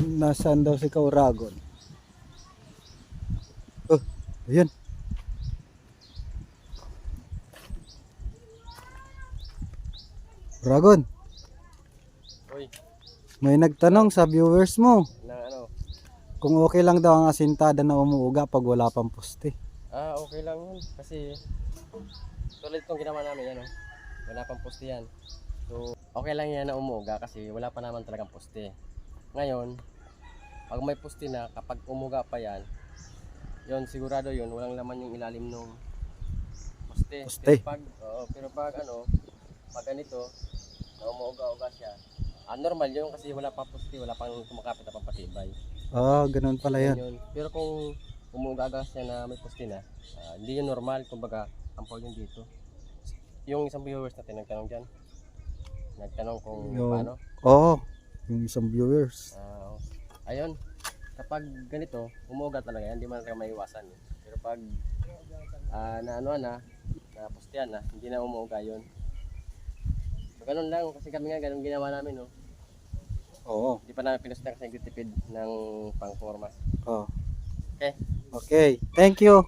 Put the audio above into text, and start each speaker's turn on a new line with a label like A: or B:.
A: nasaan daw si Kauragon. Oh, ayun. Ragon,
B: Uy,
A: may nagtanong sa viewers mo
B: na ano?
A: kung okay lang daw ang asintada na umuuga pag wala pang poste.
B: Ah, okay lang yun. Kasi tulad itong ginawa namin, ano, wala pang poste yan. So, okay lang yan na umuga kasi wala pa naman talagang poste. Ngayon, pag may poste na, kapag umuga pa yan, yon sigurado yun, walang laman yung ilalim ng poste.
A: Poste.
B: Pero pag, oo, pero pag ano, pag ganito, na umuuga-uga siya, ah, normal yun kasi wala pa poste, wala pang kumakapit na pampatibay.
A: Ah, ganun pala yan.
B: Yun. Pero kung umugaga siya na may poste na, ah, hindi yun normal. Kumbaga, ampaw yun dito. Yung isang viewers natin nagtanong dyan. Nagtanong kung
A: Yung-
B: paano.
A: Oo, yung isang viewers.
B: Ah, ayun. Kapag ganito, umuuga talaga yan. Hindi man talaga maiwasan. Eh. Pero pag ah, na ano na, na postehan na, hindi na umuuga yun. So, ganun lang. Kasi kami nga, ganun ginawa namin. No?
A: Oo.
B: Hindi pa namin pinustehan kasi nagtitipid ng pang-forma.
A: Oh.
B: Okay.
A: Okay, thank you.